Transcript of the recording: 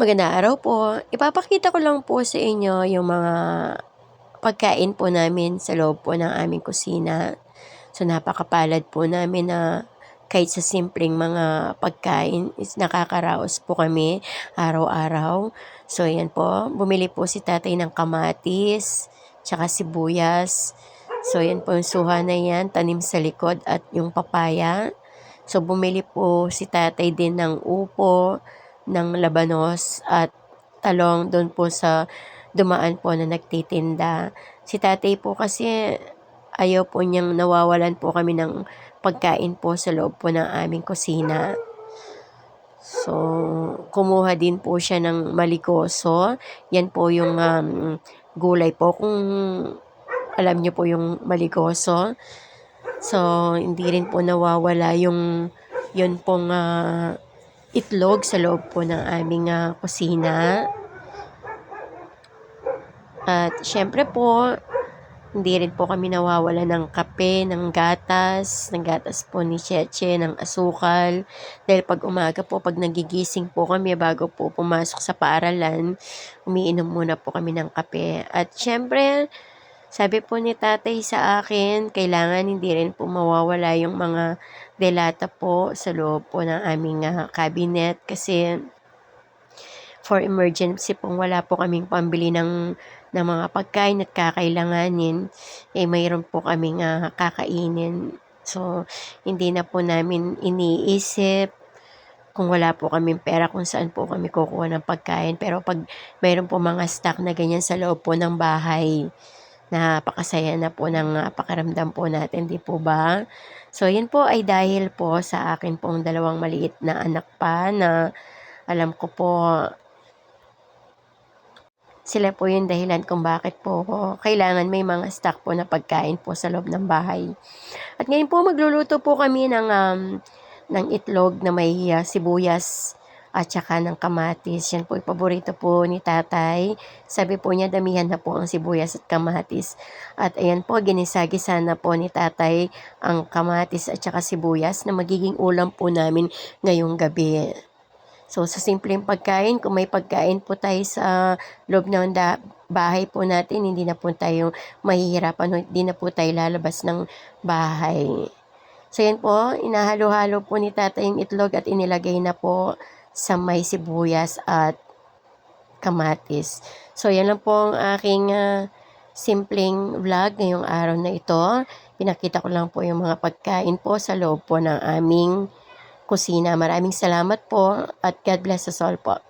Magandang araw po. Ipapakita ko lang po sa inyo yung mga pagkain po namin sa loob po ng aming kusina. So, napakapalad po namin na kahit sa simpleng mga pagkain is nakakaraos po kami araw-araw. So, ayan po. Bumili po si tatay ng kamatis, tsaka sibuyas. So, ayan po yung suha na yan, tanim sa likod at yung papaya. So, bumili po si tatay din ng upo, ng labanos at talong doon po sa dumaan po na nagtitinda. Si tatay po kasi ayaw po niyang nawawalan po kami ng pagkain po sa loob po ng aming kusina. So, kumuha din po siya ng malikoso. Yan po yung um, gulay po kung alam niyo po yung malikoso. So, hindi rin po nawawala yung yun pong uh, itlog sa loob po ng aming uh, kusina. At syempre po, hindi rin po kami nawawala ng kape, ng gatas, ng gatas po ni Cheche, ng asukal. Dahil pag umaga po, pag nagigising po kami bago po pumasok sa paaralan, umiinom muna po kami ng kape. At syempre, sabi po ni tatay sa akin, kailangan hindi rin po mawawala yung mga delata po sa loob po ng aming uh, cabinet kasi for emergency pong wala po kaming pambili ng ng mga pagkain at kakailanganin, eh mayroon po kaming uh, kakainin. So, hindi na po namin iniisip kung wala po kaming pera kung saan po kami kukuha ng pagkain. Pero pag mayroon po mga stock na ganyan sa loob po ng bahay, napakasaya na po ng uh, pakiramdam po natin, di po ba? So, yun po ay dahil po sa akin pong dalawang maliit na anak pa na alam ko po sila po yung dahilan kung bakit po kailangan may mga stock po na pagkain po sa loob ng bahay. At ngayon po magluluto po kami ng, um, ng itlog na may uh, sibuyas at saka ng kamatis. Yan po yung paborito po ni tatay. Sabi po niya damihan na po ang sibuyas at kamatis. At ayan po, ginisagisa na po ni tatay ang kamatis at saka sibuyas na magiging ulam po namin ngayong gabi. So, sa simpleng pagkain, kung may pagkain po tayo sa loob ng bahay po natin, hindi na po tayo mahihirapan, hindi na po tayo lalabas ng bahay. So, yan po, inahalo-halo po ni tata yung itlog at inilagay na po sa may sibuyas at kamatis. So, yan lang po ang aking uh, simpleng vlog ngayong araw na ito. Pinakita ko lang po yung mga pagkain po sa loob po ng aming kusina. Maraming salamat po at God bless us all po.